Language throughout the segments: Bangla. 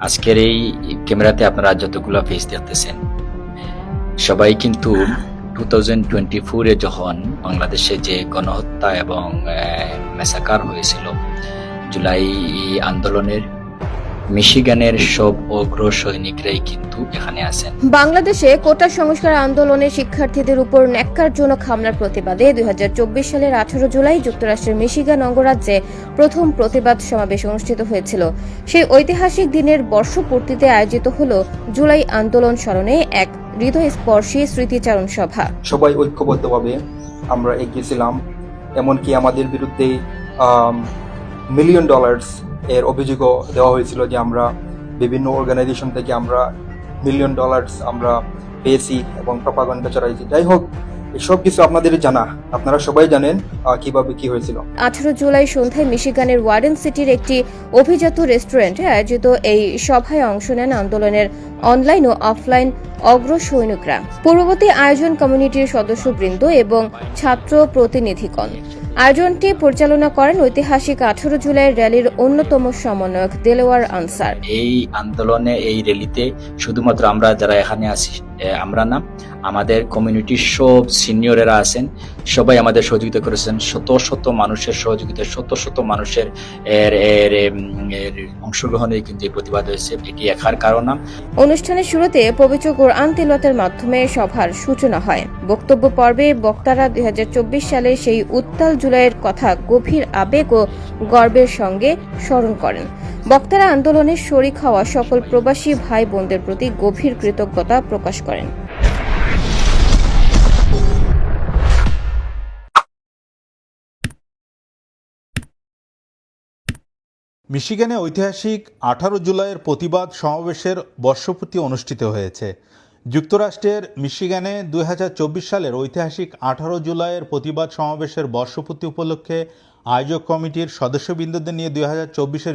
আজকের এই ক্যামেরাতে আপনারা যতগুলো ফেস দেখতেছেন সবাই কিন্তু টু থাউজেন্ড টোয়েন্টি ফোরে যখন বাংলাদেশে যে গণহত্যা এবং মেসাকার হয়েছিল জুলাই আন্দোলনের মিশিগানের সব অগ্র সৈনিকরাই কিন্তু এখানে আছেন। বাংলাদেশে কোটা সংস্কার আন্দোলনে শিক্ষার্থীদের উপর ন্যাক্কারজনক হামলার প্রতিবাদে দুই সালের আঠারো জুলাই যুক্তরাষ্ট্রের মিশিগান অঙ্গরাজ্যে প্রথম প্রতিবাদ সমাবেশ অনুষ্ঠিত হয়েছিল। সেই ঐতিহাসিক দিনের বর্ষপূর্তিতে আয়োজিত হল জুলাই আন্দোলন স্মরণে এক হৃদয়স্পর্শী স্মৃতিচারণ সভা। সবাই ঐক্যবদ্ধভাবে আমরা এগিয়েছিলাম এমনকি আমাদের বিরুদ্ধে মিলিয়ন ডলার্স এর অভিযোগও দেওয়া হয়েছিল যে আমরা বিভিন্ন অর্গানাইজেশন থেকে আমরা মিলিয়ন ডলার্স আমরা পেয়েছি এবং প্রপাগন্ডা চড়াইছি যাই হোক, এসব কিছু আপনাদের জানা। আপনারা সবাই জানেন কীভাবে কি হয়েছিল। আঠারো জুলাই সন্ধ্যায় মিশিগানের ওয়ার্ডেন সিটির একটি অভিজাত রেস্টুরেন্টে আয়োজিত এই সভায় অংশ নেন আন্দোলনের অনলাইন ও অফলাইন অগ্র সৈনিকরা। পূর্ববর্তী আয়োজন কমিউনিটির সদস্যবৃন্দ এবং ছাত্র প্রতিনিধিগণ। আয়োজনটি পরিচালনা করেন ঐতিহাসিক আঠারো জুলাই র্যালির অন্যতম সমন্বয়ক দেলোয়ার আনসার। এই আন্দোলনে এই র্যালিতে শুধুমাত্র আমরা যারা এখানে আছি আমরা না আমাদের কমিউনিটির সব সিনিয়রেরা আছেন সবাই আমাদের সহযোগিতা করেছেন। শত শত মানুষের সহযোগিতা শত শত মানুষের এর এর অংশগ্রহণে কিন্তু এই প্রতিবাদ হয়েছে। এটি একার কারণ অনুষ্ঠানের শুরুতে পবিত্র কোরআন তিলতের মাধ্যমে সভার সূচনা হয়। বক্তব্য পর্বে বক্তারা দুই সালে সেই উত্তাল জুলাইয়ের কথা গভীর আবেগ ও গর্বের সঙ্গে স্মরণ করেন। বক্তারা আন্দোলনের শরিক হওয়া সকল প্রবাসী ভাই বোনদের প্রতি গভীর কৃতজ্ঞতা প্রকাশ করেন। মিশিগানে ঐতিহাসিক আঠারো জুলাইয়ের প্রতিবাদ সমাবেশের বর্ষপূর্তি অনুষ্ঠিত হয়েছে। যুক্তরাষ্ট্রের মিশিগানে দুই হাজার চব্বিশ সালের ঐতিহাসিক আঠারো জুলাইয়ের প্রতিবাদ সমাবেশের বর্ষপূর্তি উপলক্ষে আয়োজক কমিটির সদস্যবৃন্দদের নিয়ে দুই হাজার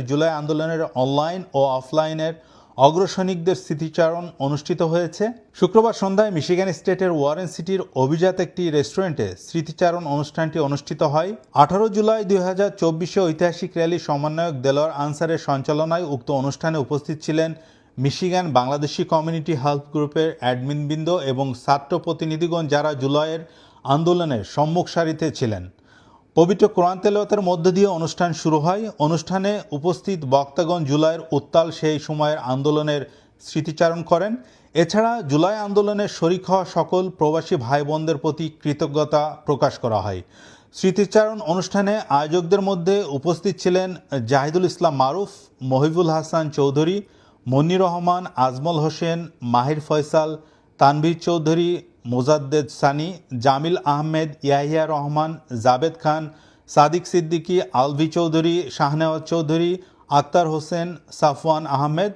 জুলাই আন্দোলনের অনলাইন ও অফলাইনের অগ্রসৈনিকদের স্মৃতিচারণ অনুষ্ঠিত হয়েছে। শুক্রবার সন্ধ্যায় মিশিগান স্টেটের ওয়ারেন সিটির অভিজাত একটি রেস্টুরেন্টে স্মৃতিচারণ অনুষ্ঠানটি অনুষ্ঠিত হয়। আঠারো জুলাই দুই হাজার চব্বিশে ঐতিহাসিক র্যালি সমন্বয়ক দেলোয়ার আনসারের সঞ্চালনায় উক্ত অনুষ্ঠানে উপস্থিত ছিলেন মিশিগান বাংলাদেশি কমিউনিটি হেল্প গ্রুপের অ্যাডমিনবৃন্দ এবং ছাত্র প্রতিনিধিগণ যারা জুলাইয়ের আন্দোলনের সম্মুখ সারিতে ছিলেন। পবিত্র কোরআন তেলাওয়াতের মধ্য দিয়ে অনুষ্ঠান শুরু হয়। অনুষ্ঠানে উপস্থিত বক্তাগণ জুলাইয়ের উত্তাল সেই সময়ের আন্দোলনের স্মৃতিচারণ করেন। এছাড়া জুলাই আন্দোলনের শরিক হওয়া সকল প্রবাসী ভাই বোনদের প্রতি কৃতজ্ঞতা প্রকাশ করা হয়। স্মৃতিচারণ অনুষ্ঠানে আয়োজকদের মধ্যে উপস্থিত ছিলেন জাহিদুল ইসলাম মারুফ, মহিবুল হাসান চৌধুরী মনির রহমান, আজমল হোসেন, মাহির ফয়সাল, তানভীর চৌধুরী মোজাদ্দেদ সানি, জামিল আহমেদ, ইয়াহিয়া রহমান, জাবেদ খান, সাদিক সিদ্দিকী, আলভি চৌধুরী, শাহনেওয়াজ চৌধুরী, আক্তার হোসেন, সাফওয়ান আহমেদ।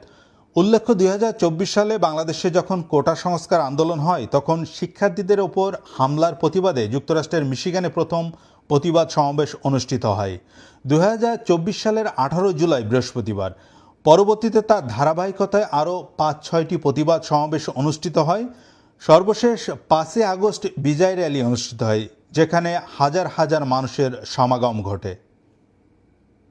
উল্লেখ্য, দুই হাজার চব্বিশ সালে বাংলাদেশে যখন কোটা সংস্কার আন্দোলন হয়, তখন শিক্ষার্থীদের ওপর হামলার প্রতিবাদে যুক্তরাষ্ট্রের মিশিগানে প্রথম প্রতিবাদ সমাবেশ অনুষ্ঠিত হয়। দুই হাজার চব্বিশ সালের আঠারো জুলাই বৃহস্পতিবার। পরবর্তীতে তার ধারাবাহিকতায় আরও পাঁচ ছয়টি প্রতিবাদ সমাবেশ অনুষ্ঠিত হয়। সর্বশেষ পাঁচই আগস্ট বিজয় র্যালি অনুষ্ঠিত হয় যেখানে হাজার হাজার মানুষের সমাগম ঘটে।